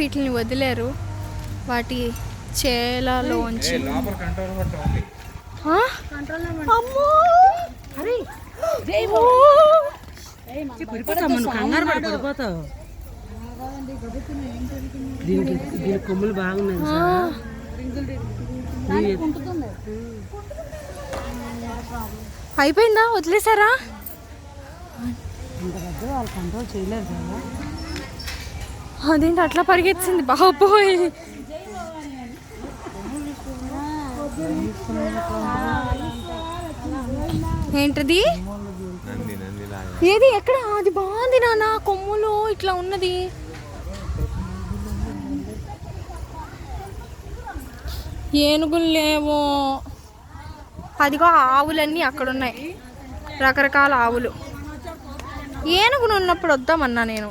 వీటిని వదిలేరు. వాటి చేలలోంచి. దీనికి దీని కొమ్ములు బాగున్నాయి అయిపోయిందా? వదిలేసారా ఇంత పెద్ద వాళ్ళు కంట్రోల్ చేయలేరు కదా. అదేంటి అట్లా పరిగెత్తింది? బాబోయ్. ఏంటది? ఏది? ఎక్కడ? అది బాగుంది నాన్న కొమ్ములు ఇట్లా ఉన్నది. ఏనుగులు లేవు. అదిగో ఆవులన్నీ అక్కడ ఉన్నాయి రకరకాల ఆవులు. ఏనుగును ఉన్నప్పుడు వద్దామన్నా నేను.